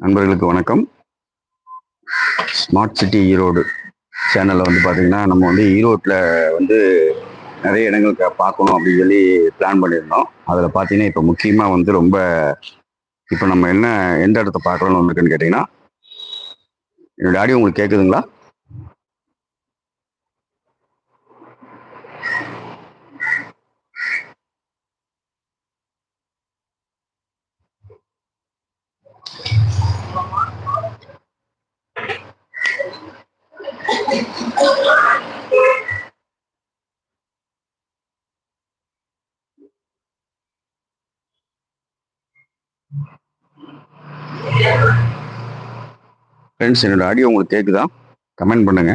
நண்பர்களுக்கு வணக்கம். Smart city Erode சேனலில் வந்து பார்த்தீங்கன்னா நம்ம வந்து ஈரோட்டில் வந்து நிறைய இடங்களுக்கு பார்க்கணும் அப்படின்னு சொல்லி பிளான் பண்ணியிருந்தோம். அதில் பார்த்தீங்கன்னா இப்போ முக்கியமாக வந்து ரொம்ப இப்போ நம்ம என்ன எந்த இடத்த பார்க்கணும்னு வந்திருக்குன்னு கேட்டிங்கன்னா என்னோட ஆடியோ உங்களுக்கு கேட்குதுங்களா ஃப்ரெண்ட்ஸ் என்னோட ஆடியோ உங்களுக்கு கேட்குதா கமெண்ட் பண்ணுங்க.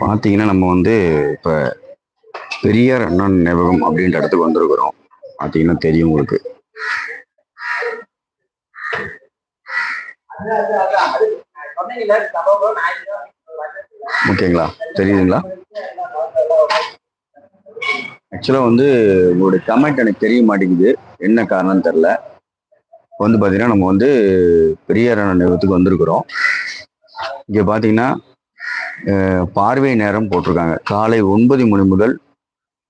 பார்த்தீங்கன்னா நம்ம வந்து இப்போ பெரியார் அண்ணன் நினைவகம் அப்படின்ற இடத்துக்கு வந்திருக்கிறோம். பார்த்தீங்கன்னா தெரியும் உங்களுக்கு. ஓகேங்களா? தெரியுதுங்களா? ஆக்சுவலாக வந்து உங்களுடைய கமெண்ட் எனக்கு தெரிய மாட்டேங்குது. என்ன காரணம்னு தெரில வந்து பார்த்தீங்கன்னா நம்ம வந்து பெரியார் அண்ணன் நினைவகத்துக்கு வந்திருக்கிறோம். இங்கே பார்த்தீங்கன்னா பார்வை நேரம் போட்டிருக்காங்க. காலை ஒன்பது மணி முதல்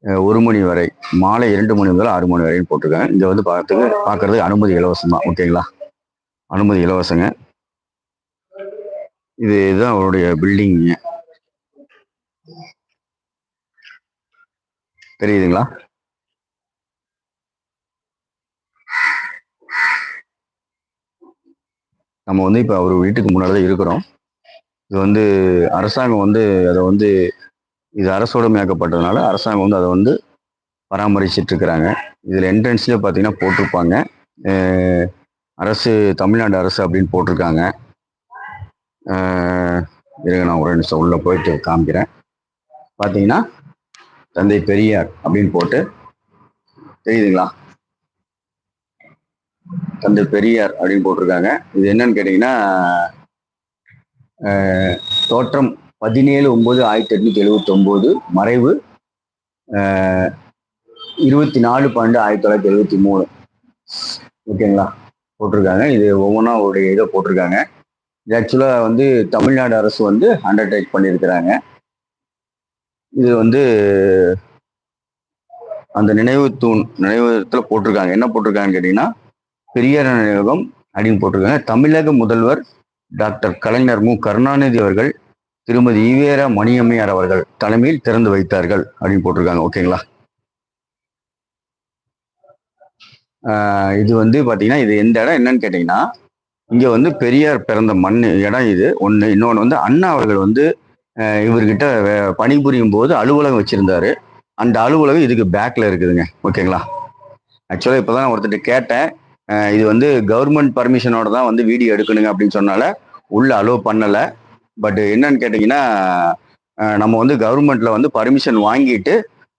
ஒரு மணி வரை மாலை இரண்டு மணி முதல் ஆறு மணி வரையும் போட்டிருக்கேன். இங்கே வந்து பார்த்துக்கு பார்க்கறதுக்கு அனுமதி இலவசம் தான் ஓகேங்களா? அனுமதி இலவசங்க. இது இதுதான் அவருடைய பில்டிங் தெரியுதுங்களா? நம்ம வந்து இப்போ அவர் வீட்டுக்கு முன்னாடி தான் இருக்கிறோம். இது வந்து அரசாங்கம் வந்து அதை வந்து இது அரசோடமையாக்கப்பட்டதுனால அரசாங்கம் வந்து அதை வந்து பராமரிச்சிட்டு இருக்கிறாங்க இதில் என்ட்ரன்ஸ்லேயே பார்த்தீங்கன்னா போட்டிருப்பாங்க. அரசு தமிழ்நாடு அரசு அப்படின்னு போட்டிருக்காங்க. அஹ் இருங்க நான் ஒரு நிமிஷம் உள்ளே போயிட்டு காமிக்கிறேன். பார்த்தீங்கன்னா தந்தை பெரியார் அப்படின்னு போட்டு தெரியுதுங்களா? தந்தை பெரியார் அப்படின்னு போட்டிருக்காங்க. இது என்னன்னு கேட்டிங்கன்னா தோற்றம் பதினேழு ஒம்பது ஆயிரத்தி எட்நூத்தி எழுபத்தி மறைவு இருபத்தி நாலு பன்னெண்டு ஆயிரத்தி தொள்ளாயிரத்தி எழுபத்தி மூணு. ஓகேங்களா? போட்டிருக்காங்க. இது ஒவ்வொன்றா அவருடைய இதை போட்டிருக்காங்க. இது ஆக்சுவலாக வந்து தமிழ்நாடு அரசு வந்து அண்டர்டேக் பண்ணியிருக்கிறாங்க. இது வந்து அந்த நினைவு தூண் நினைவகத்தில் போட்டிருக்காங்க. என்ன போட்டிருக்காங்கன்னு கேட்டிங்கன்னா பெரியார் நினைவகம் அப்படின்னு போட்டிருக்காங்க. தமிழக முதல்வர் டாக்டர் கலைஞர் மு கருணாநிதி அவர்கள் திருமதி ஈவேரா மணியம்மையார் அவர்கள் தலைமையில் திறந்து வைத்தார்கள் அப்படின்னு போட்டிருக்காங்க. ஓகேங்களா இது வந்து பார்த்தீங்கன்னா இது எந்த இடம் என்னன்னு கேட்டிங்கன்னா இங்கே வந்து பெரியார் பிறந்த மண் இடம் இது. ஒன்று இன்னொன்று வந்து அண்ணா அவர்கள் வந்து இவர்கிட்ட பணிபுரியும் போது அலுவலகம் வச்சுருந்தாரு. அந்த அலுவலகம் இதுக்கு பேக்கில் இருக்குதுங்க. ஓகேங்களா ஆக்சுவலாக இப்போ தான் ஒருத்தர் கேட்டேன். இது வந்து கவர்மெண்ட் பர்மிஷனோட தான் வந்து வீடியோ எடுக்கணுங்க அப்படின்னு சொன்னால உள்ள அலோவ் பண்ணலை. பட் என்னன்னு கேட்டிங்கன்னா நம்ம வந்து கவர்மெண்ட்டில் வந்து பர்மிஷன் வாங்கிட்டு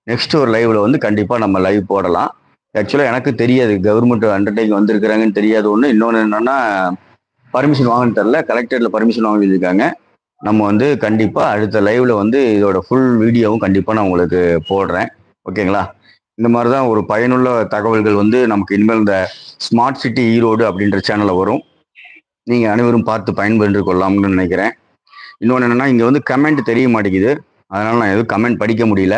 நெக்ஸ்ட் ஒரு லைவில் வந்து கண்டிப்பாக நம்ம லைவ் போடலாம். ஆக்சுவலாக எனக்கு தெரியாது கவர்மெண்ட் அண்டர்டேக்கிங் வந்திருக்கிறாங்கன்னு தெரியாது. ஒன்று இன்னொன்று என்னென்னா பர்மிஷன் வாங்கன்னு தெரில கலெக்டரில் பர்மிஷன் வாங்கியிருக்காங்க. நம்ம வந்து கண்டிப்பாக அடுத்த லைவில் வந்து இதோட ஃபுல் வீடியோவும் கண்டிப்பாக நான் உங்களுக்கு போடுறேன். ஓகேங்களா? இந்த மாதிரி தான் ஒரு பயனுள்ள தகவல்கள் வந்து நமக்கு இனிமேல் இந்த ஸ்மார்ட் சிட்டி ஈரோடு அப்படின்ற சேனலில் வரும். நீங்கள் அனைவரும் பார்த்து பயன்பெற்று கொள்ளலாம்னு நினைக்கிறேன். இன்னொன்று என்னென்னா இங்கே வந்து கமெண்ட் தெரிய மாட்டேங்குது. அதனால் நான் எதுவும் கமெண்ட் படிக்க முடியல.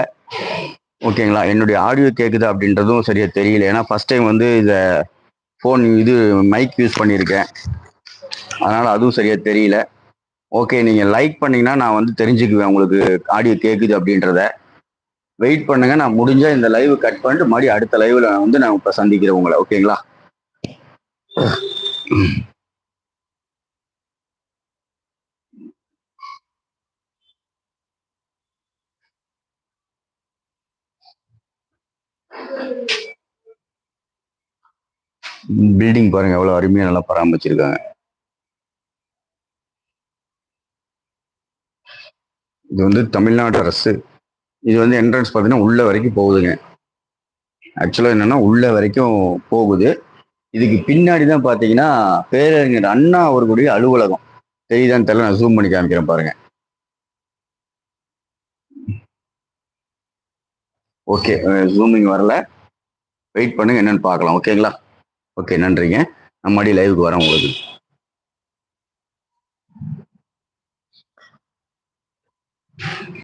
ஓகேங்களா என்னுடைய ஆடியோ கேட்குது அப்படின்றதும் சரியாக தெரியல. ஏன்னா ஃபர்ஸ்ட் டைம் வந்து இதை ஃபோன் இது மைக் யூஸ் பண்ணியிருக்கேன். அதனால் அதுவும் சரியாக தெரியல. ஓகே நீங்கள் லைக் பண்ணிங்கன்னா நான் வந்து தெரிஞ்சுக்குவேன் உங்களுக்கு ஆடியோ கேட்குது அப்படின்றத. வெயிட் பண்ணுங்கள் நான் முடிஞ்சால் இந்த லைவ் கட் பண்ணிட்டு மறுபடியும் அடுத்த லைவ்ல வந்து நான் இப்போ சந்திக்கிறேன் உங்களை. ஓகேங்களா பில்டிங் பாருங்க எவ்வளவு அருமையா நல்லா பராமரிச்சிருக்காங்க. இது வந்து தமிழ்நாடு அரசு. இது வந்து என்ட்ரன்ஸ் பார்த்தீங்கன்னா உள்ள வரைக்கும் போகுதுங்க. ஆக்சுவலாக என்னன்னா உள்ள வரைக்கும் போகுது. இதுக்கு பின்னாடி தான் பார்த்தீங்கன்னா பேரறிஞர் அண்ணா அவர்களுடைய அலுவலகம். தெரியுதான்னு தெரியல நான் ஜூம் பண்ணி காமிக்கிறேன் பாருங்க. ஓகே ஜூமிங் uh, வரல. வெயிட் பண்ணுங்க என்னன்னு பார்க்கலாம். ஓகேங்களா ஓகே நன்றிங்க. நம்ம மறுபடியும் லைவுக்கு வரேன் உங்களுக்கு.